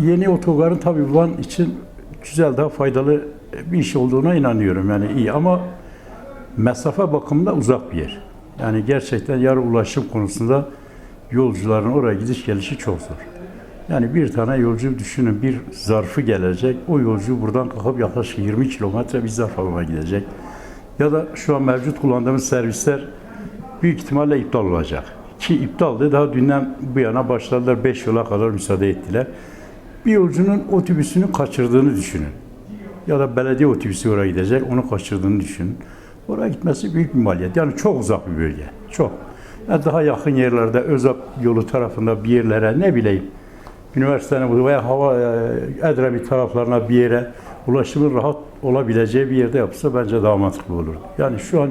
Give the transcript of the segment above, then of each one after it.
yeni otogarın tabii Van için güzel daha faydalı bir iş olduğuna inanıyorum. Yani iyi ama mesafe bakımında uzak bir yer. Yani gerçekten yarı ulaşım konusunda yolcuların oraya gidiş gelişi çok zor. Yani bir tane yolcu düşünün bir zarfı gelecek. O yolcu buradan kalkıp yaklaşık 20 kilometre bir zarf almaya gidecek. Ya da şu an mevcut kullandığımız servisler büyük ihtimalle iptal olacak. Ki iptaldı. Daha dünden bu yana başladılar. 5 yola kadar müsaade ettiler. Bir yolcunun otobüsünü kaçırdığını düşünün. Ya da belediye otobüsü oraya gidecek, onu kaçırdığını düşünün. Oraya gitmesi büyük bir maliyet. Yani çok uzak bir bölge. Çok. Yani daha yakın yerlerde, Özap yolu tarafında bir yerlere ne bileyim, üniversitenin veya hava e, Edremit taraflarına bir yere ulaşımın rahat olabileceği bir yerde yapsa bence daha mantıklı olur. Yani şu an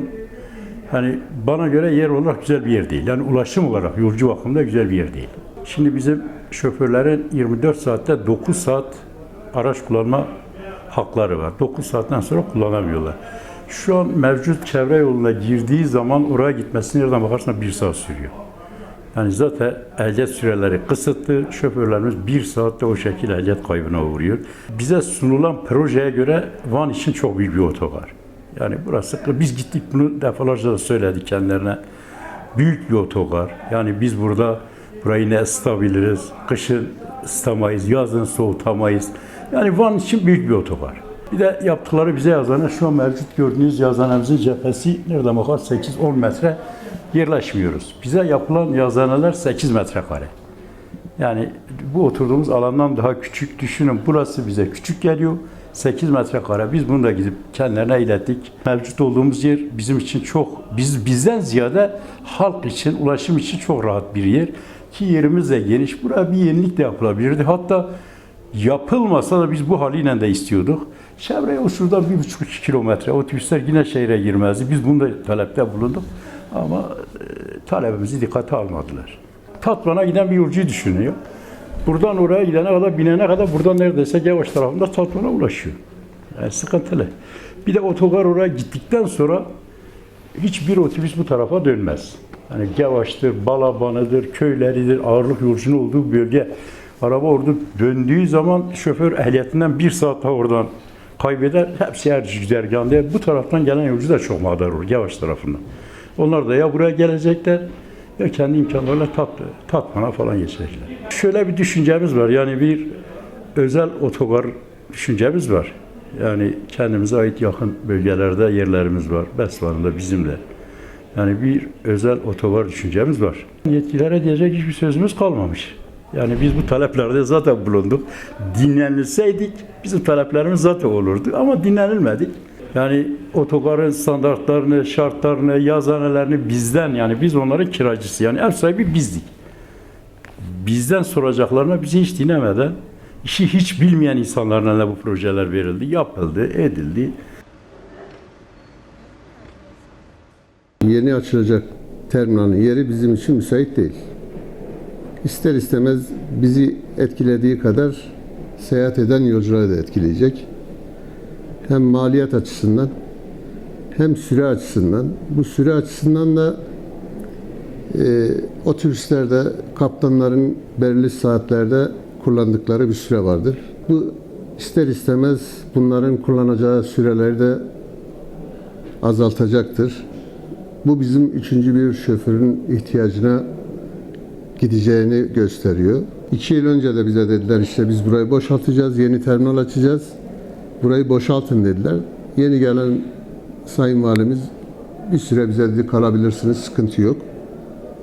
hani bana göre yer olarak güzel bir yer değil. Yani ulaşım olarak yolcu bakımında güzel bir yer değil. Şimdi bizim şoförlerin 24 saatte 9 saat araç kullanma hakları var. 9 saatten sonra kullanamıyorlar. Şu an mevcut çevre yoluna girdiği zaman oraya gitmesi nereden bakarsan bir saat sürüyor. Yani zaten ehliyet süreleri kısıtlı. Şoförlerimiz bir saatte o şekilde ehliyet kaybına uğruyor. Bize sunulan projeye göre Van için çok büyük bir otogar. Yani burası, biz gittik bunu defalarca da söyledik kendilerine. Büyük bir otogar. Yani biz burada burayı ne ısıtabiliriz, kışın ısıtamayız, yazın soğutamayız. Yani Van için büyük bir otogar. Bir de yaptıkları bize yazana şu an mevcut gördüğünüz yazanemizin cephesi nerede bakar 8-10 metre yerleşmiyoruz. Bize yapılan yazaneler 8 metrekare. Yani bu oturduğumuz alandan daha küçük düşünün. Burası bize küçük geliyor. 8 metrekare. Biz bunu da gidip kendilerine ilettik. Mevcut olduğumuz yer bizim için çok, biz bizden ziyade halk için, ulaşım için çok rahat bir yer. Ki yerimiz de geniş. Buraya bir yenilik de yapılabilirdi. Hatta yapılmasa da biz bu haliyle de istiyorduk. Çevreye o bir buçuk iki kilometre otobüsler yine şehre girmezdi. Biz bunda talepte bulunduk. Ama e, talebimizi dikkate almadılar. Tatvan'a giden bir yolcuyu düşünüyor. Buradan oraya gidene kadar, binene kadar buradan neredeyse Yavaş tarafında Tatvan'a ulaşıyor. Yani sıkıntılı. Bir de otogar oraya gittikten sonra hiçbir otobüs bu tarafa dönmez. Hani Gevaş'tır, Balaban'ıdır, köyleridir, ağırlık yolcunun olduğu bölge. Araba orada döndüğü zaman şoför ehliyetinden bir saat daha oradan kaybeder. Hepsi her güzergahında. Bu taraftan gelen yolcu da çok mağdur olur, Gevaş tarafından. Onlar da ya buraya gelecekler ya kendi imkanlarıyla tat, Tatman'a falan geçecekler. Şöyle bir düşüncemiz var. Yani bir özel otogar düşüncemiz var. Yani kendimize ait yakın bölgelerde yerlerimiz var. Besvan'da bizimle. Yani bir özel otogar düşüncemiz var. Yetkililere diyecek hiçbir sözümüz kalmamış. Yani biz bu taleplerde zaten bulunduk. Dinlenilseydik bizim taleplerimiz zaten olurdu ama dinlenilmedik. Yani otogarın standartlarını, şartlarını, yazanelerini bizden yani biz onların kiracısı yani ev sahibi bizdik. Bizden soracaklarına bizi hiç dinlemeden işi hiç bilmeyen insanlarla bu projeler verildi, yapıldı, edildi. Yeni açılacak terminalin yeri bizim için müsait değil. İster istemez bizi etkilediği kadar seyahat eden yolcuları da etkileyecek. Hem maliyet açısından hem süre açısından. Bu süre açısından da e, otobüslerde kaptanların belirli saatlerde kullandıkları bir süre vardır. Bu ister istemez bunların kullanacağı süreleri de azaltacaktır. Bu bizim üçüncü bir şoförün ihtiyacına gideceğini gösteriyor. İki yıl önce de bize dediler işte biz burayı boşaltacağız, yeni terminal açacağız. Burayı boşaltın dediler. Yeni gelen Sayın Valimiz bir süre bize dedi kalabilirsiniz, sıkıntı yok.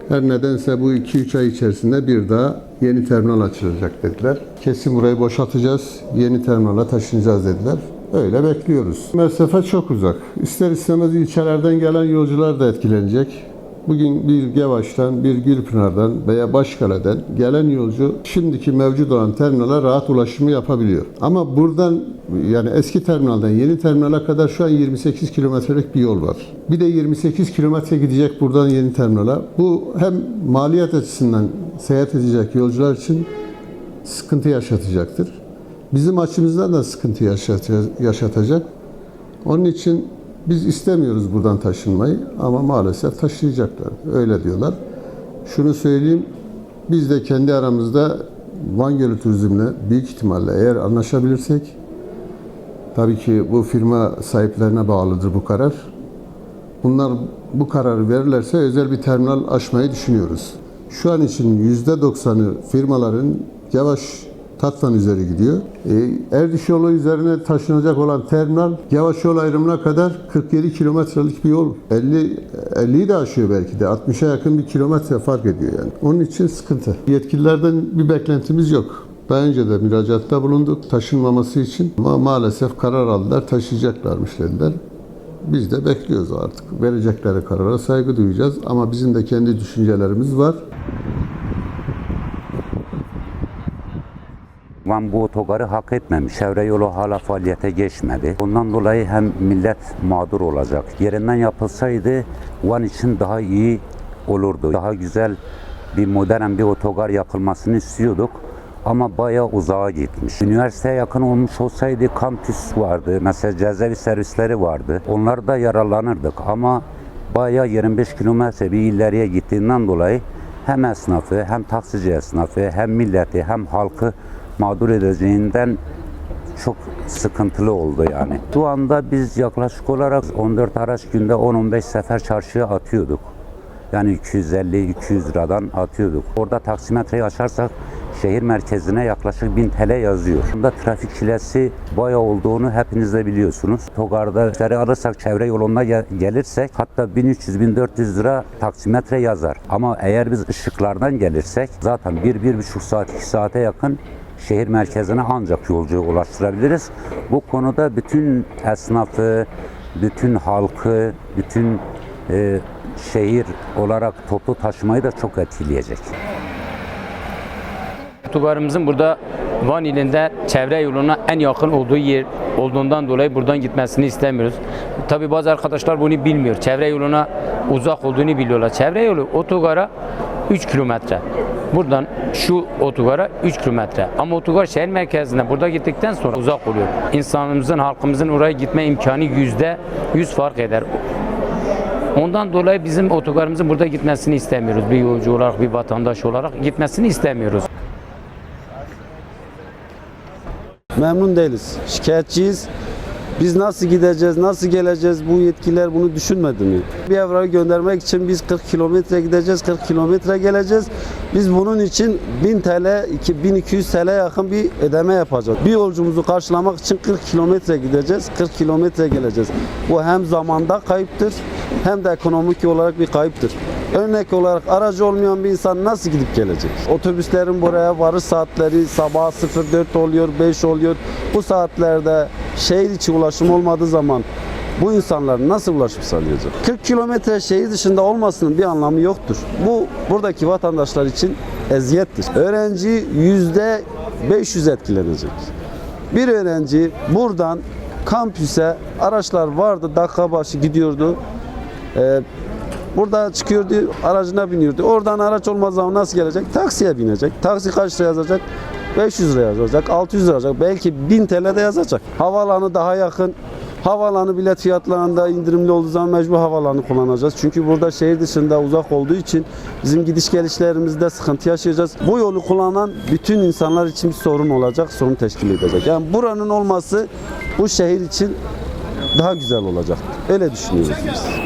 Her nedense bu 2-3 ay içerisinde bir daha yeni terminal açılacak dediler. Kesin burayı boşaltacağız, yeni terminala taşınacağız dediler. Öyle bekliyoruz. Mesafe çok uzak. İster istemez ilçelerden gelen yolcular da etkilenecek. Bugün bir Gevaş'tan, bir Gülpınar'dan veya Başkale'den gelen yolcu şimdiki mevcut olan terminale rahat ulaşımı yapabiliyor. Ama buradan yani eski terminalden yeni terminale kadar şu an 28 kilometrelik bir yol var. Bir de 28 kilometre gidecek buradan yeni terminale. Bu hem maliyet açısından seyahat edecek yolcular için sıkıntı yaşatacaktır. Bizim açımızdan da sıkıntı yaşatacak. Onun için biz istemiyoruz buradan taşınmayı ama maalesef taşıyacaklar. Öyle diyorlar. Şunu söyleyeyim, biz de kendi aramızda Van Gölü Turizm'le büyük ihtimalle eğer anlaşabilirsek tabii ki bu firma sahiplerine bağlıdır bu karar. Bunlar bu kararı verirlerse özel bir terminal açmayı düşünüyoruz. Şu an için %90'ı firmaların yavaş Tatvan üzeri gidiyor. E, Erdiş üzerine taşınacak olan terminal yavaş yol ayrımına kadar 47 kilometrelik bir yol. 50 50'yi de aşıyor belki de. 60'a yakın bir kilometre fark ediyor yani. Onun için sıkıntı. Yetkililerden bir beklentimiz yok. Daha önce de müracaatta bulunduk taşınmaması için ama maalesef karar aldılar taşıyacaklarmış dediler. Biz de bekliyoruz artık. Verecekleri karara saygı duyacağız ama bizim de kendi düşüncelerimiz var. Van bu otogarı hak etmemiş. Çevre yolu hala faaliyete geçmedi. Ondan dolayı hem millet mağdur olacak. Yerinden yapılsaydı Van için daha iyi olurdu. Daha güzel bir modern bir otogar yapılmasını istiyorduk. Ama bayağı uzağa gitmiş. Üniversiteye yakın olmuş olsaydı kampüs vardı. Mesela cezaevi servisleri vardı. Onlar da yararlanırdık. Ama bayağı 25 kilometre bir ileriye gittiğinden dolayı hem esnafı hem taksici esnafı hem milleti hem halkı mağdur edeceğinden çok sıkıntılı oldu yani. Şu anda biz yaklaşık olarak 14 araç günde 10-15 sefer çarşıya atıyorduk. Yani 250-200 liradan atıyorduk. Orada taksimetreyi açarsak şehir merkezine yaklaşık 1000 TL yazıyor. Bunda trafik çilesi bayağı olduğunu hepiniz de biliyorsunuz. Togarda işleri alırsak çevre yoluna gel- gelirsek hatta 1300-1400 lira taksimetre yazar. Ama eğer biz ışıklardan gelirsek zaten 1-1,5 saat 2 saate yakın şehir merkezine ancak yolcuyu ulaştırabiliriz. Bu konuda bütün esnafı, bütün halkı, bütün e, şehir olarak toplu taşımayı da çok etkileyecek. Otogarımızın burada Van ilinde çevre yoluna en yakın olduğu yer olduğundan dolayı buradan gitmesini istemiyoruz. Tabi bazı arkadaşlar bunu bilmiyor. Çevre yoluna uzak olduğunu biliyorlar. Çevre yolu otogara 3 kilometre. Buradan şu otogara 3 kilometre. Ama otogar şehir merkezine burada gittikten sonra uzak oluyor. İnsanımızın, halkımızın oraya gitme imkanı yüzde yüz fark eder. Ondan dolayı bizim otogarımızın burada gitmesini istemiyoruz. Bir yolcu olarak, bir vatandaş olarak gitmesini istemiyoruz. Memnun değiliz. Şikayetçiyiz. Biz nasıl gideceğiz, nasıl geleceğiz bu yetkililer bunu düşünmedi mi? Bir evrağı göndermek için biz 40 kilometre gideceğiz, 40 kilometre geleceğiz. Biz bunun için 1000 TL, 1200 TL yakın bir ödeme yapacağız. Bir yolcumuzu karşılamak için 40 kilometre gideceğiz, 40 kilometre geleceğiz. Bu hem zamanda kayıptır hem de ekonomik olarak bir kayıptır. Örnek olarak aracı olmayan bir insan nasıl gidip gelecek? Otobüslerin buraya varış saatleri sabah 04 oluyor, 5 oluyor. Bu saatlerde şehir içi ulaşım olmadığı zaman bu insanlar nasıl ulaşım sağlayacak? 40 kilometre şehir dışında olmasının bir anlamı yoktur. Bu buradaki vatandaşlar için eziyettir. Öğrenci yüzde 500 etkilenecek. Bir öğrenci buradan kampüse araçlar vardı dakika başı gidiyordu. Ee, Burada çıkıyordu, aracına biniyordu. Oradan araç olmaz zaman nasıl gelecek? Taksiye binecek. Taksi kaç yazacak? 500 lira yazacak, 600 lira yazacak. Belki 1000 TL de yazacak. Havaalanı daha yakın. Havaalanı bilet fiyatlarında indirimli olduğu zaman mecbur havaalanı kullanacağız. Çünkü burada şehir dışında uzak olduğu için bizim gidiş gelişlerimizde sıkıntı yaşayacağız. Bu yolu kullanan bütün insanlar için bir sorun olacak, sorun teşkil edecek. Yani buranın olması bu şehir için daha güzel olacak. Öyle düşünüyoruz biz.